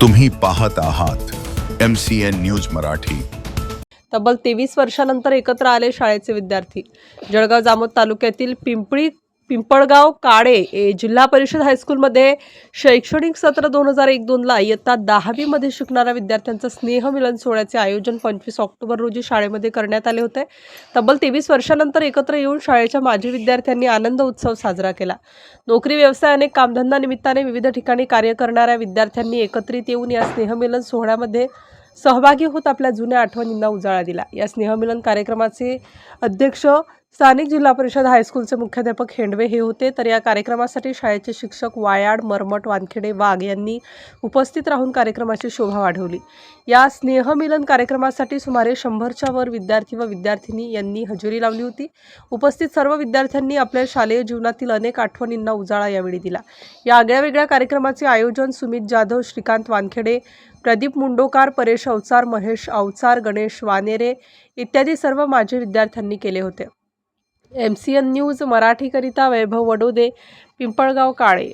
तुम्ही पाहत आहात M C N news Marathi. तब्बल तेवीस वर्षानंतर एकत्र आले शाळेचे विद्यार्थी. जळगाव जामोद तालुक्यातील पिंपळी पिंपळगाव काळे ए जिल्हा परिषद हायस्कूलमध्ये शैक्षणिक सत्र दोन हजार एक दोनला इयत्ता दहावीमध्ये शिकणाऱ्या विद्यार्थ्यांचं स्नेहमिलन सोहळ्याचे आयोजन पंचवीस ऑक्टोबर रोजी शाळेमध्ये करण्यात आले होते. तब्बल तेवीस वर्षानंतर एकत्र येऊन शाळेच्या माजी विद्यार्थ्यांनी आनंद उत्सव साजरा केला. नोकरी व्यवसाय अनेक कामधंदा निमित्ताने विविध ठिकाणी कार्य करणाऱ्या विद्यार्थ्यांनी एकत्रित येऊन या स्नेहमिलन सोहळ्यामध्ये सहभागी होत आपल्या जुन्या आठवणींना उजाळा दिला. या स्नेहमिलन कार्यक्रमाचे अध्यक्ष स्थानिक जिल्हा परिषद हायस्कूलचे मुख्याध्यापक हेंडवे हे होते. तर या कार्यक्रमासाठी शाळेचे शिक्षक वायाड मरमट वानखेडे वाघ यांनी उपस्थित राहून कार्यक्रमाची शोभा वाढवली. या स्नेहमिलन कार्यक्रमासाठी सुमारे शंभरच्या वर विद्यार्थी व विद्यार्थिनी यांनी हजेरी लावली होती. उपस्थित सर्व विद्यार्थ्यांनी आपल्या शालेय जीवनातील अनेक आठवणींना उजाळा यावेळी दिला. या आगळ्या वेगळ्या कार्यक्रमाचे आयोजन सुमित जाधव श्रीकांत वानखेडे प्रदीप मुंडोकार परेश अवचार महेश अवचार गणेश वानेरे इत्यादी सर्व माजी विद्यार्थ्यांनी केले होते. एम सी एन न्यूज मराठीकरिता वैभव वडोदे पिंपळगाव काळे.